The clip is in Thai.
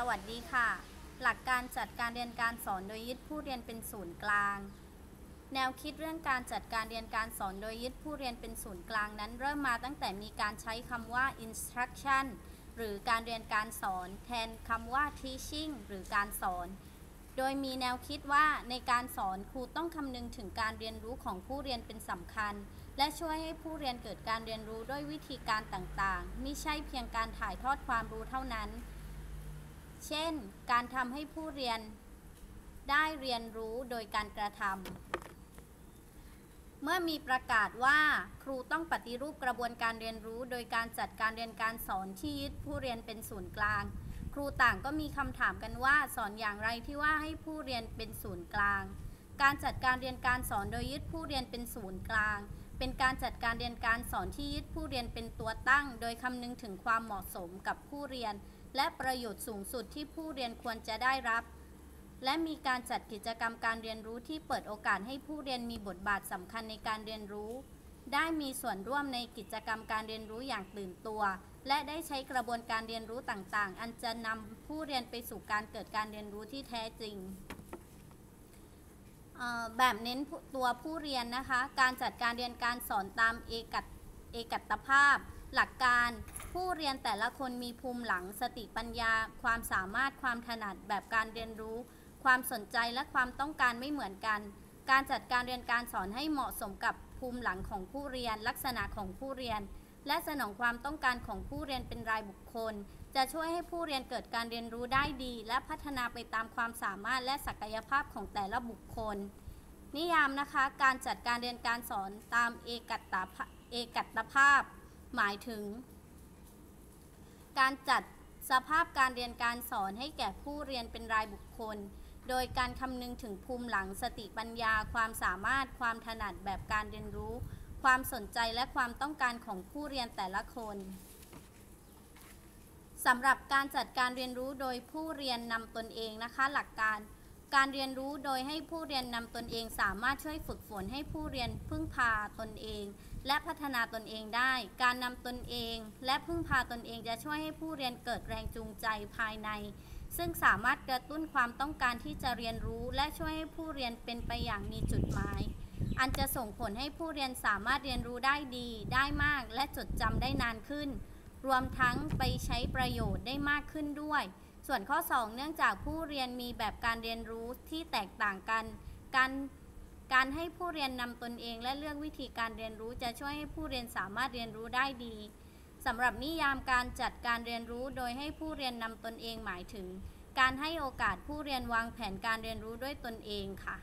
สวัสดีค่ะ หลักการจัดการเรียนการสอนโดยยึดผู้เรียนเป็นศูนย์กลาง แนวคิดเรื่องการจัดการเรียนการสอนโดยยึดผู้เรียนเป็นศูนย์กลางนั้น เริ่มมาตั้งแต่มีการใช้คำว่า instruction หรือการเรียนการสอน แทนคำว่า teaching หรือการสอน โดยมีแนวคิดว่าในการสอนครูต้องคำนึงถึงการเรียนรู้ของผู้เรียนเป็นสำคัญ และช่วยให้ผู้เรียนเกิดการเรียนรู้ด้วยวิธีการต่างๆ ไม่ใช่เพียงการถ่ายทอดความรู้เท่านั้น เช่น การทำให้ผู้เรียนได้เรียนรู้โดยการกระทำ เมื่อมีประกาศว่าครูต้องปฏิรูปกระบวนการเรียนรู้ โดยการจัดการเรียนการสอนที่ยึดผู้เรียนเป็นศูนย์กลาง ครูต่างก็มีคำถามกันว่าสอนอย่างไรที่ว่าให้ผู้เรียนเป็นศูนย์กลาง การจัดการเรียนการสอนโดยยึดผู้เรียนเป็นศูนย์กลาง เป็นการจัดการเรียนการสอนที่ยึดผู้เรียนเป็นตัวตั้ง โดยคำนึงถึงความเหมาะสมกับผู้เรียน และประโยชน์สูงสุดที่ผู้เรียนควรจะได้รับ และมีการจัดกิจกรรมการเรียนรู้ที่เปิดโอกาสให้ผู้เรียนมีบทบาทสำคัญในการเรียนรู้ ได้มีส่วนร่วมในกิจกรรมการเรียนรู้อย่างตื่นตัว และได้ใช้กระบวนการเรียนรู้ต่างๆ อันจะนำผู้เรียนไปสู่การเกิดการเรียนรู้ที่แท้จริงแบบเน้นตัวผู้เรียนนะคะ การจัดการเรียนการสอนตามเอกัตเอกัตภาพ หลักการ ผู้เรียนแต่ละคนมีภูมิหลังสติปัญญา ความสามารถความถนัดแบบการเรียนรู้ ความสนใจและความต้องการไม่เหมือนกัน การจัดการเรียนการสอนให้เหมาะสมกับภูมิหลังของผู้เรียน ลักษณะของผู้เรียน และสนองความต้องการของผู้เรียนเป็นรายบุคคล จะช่วยให้ผู้เรียนเกิดการเรียนรู้ได้ดี และพัฒนาไปตามความสามารถและศักยภาพของแต่ละบุคคล นิยามนะคะ การจัดการเรียนการสอนตามเอกัตตาเอกัตตภาพ หมายถึง การจัดสภาพการเรียนการสอนให้แก่ผู้เรียนเป็นรายบุคคล โดยการคำนึงถึงภูมิหลังสติปัญญา ความสามารถ ความถนัดแบบการเรียนรู้ ความสนใจและความต้องการของผู้เรียนแต่ละคนสำหรับการจัดการเรียนรู้โดยผู้เรียนนำตนเองนะคะ หลักการ การเรียนรู้โดยให้ผู้เรียนนำตนเองสามารถช่วยฝึกฝนให้ผู้เรียนพึ่งพาตนเอง และพัฒนาตนเองได้ การนำตนเอง และพึ่งพาตนเองจะช่วยให้ผู้เรียนเกิดแรงจูงใจภายใน ซึ่งสามารถกระตุ้นความต้องการที่จะเรียนรู้ และช่วยให้ผู้เรียนเป็นไปอย่างมีจุดหมาย อันจะส่งผลให้ผู้เรียนสามารถเรียนรู้ได้ดี ได้มาก และจดจำได้นานขึ้น รวมทั้งไปใช้ประโยชน์ได้มากขึ้นด้วย ส่วนข้อ 2 เนื่องจากผู้เรียนมีแบบการเรียนรู้ที่แตกต่างกัน การการให้ผู้เรียนนำตนเองและเลือกวิธีการเรียนรู้จะช่วยให้ผู้เรียนสามารถเรียนรู้ได้ดีสำหรับนิยามการจัดการเรียนรู้โดยให้ผู้เรียนนำตนเองหมายถึง การให้โอกาสผู้เรียนวางแผนการเรียนรู้ด้วยตนเองค่ะ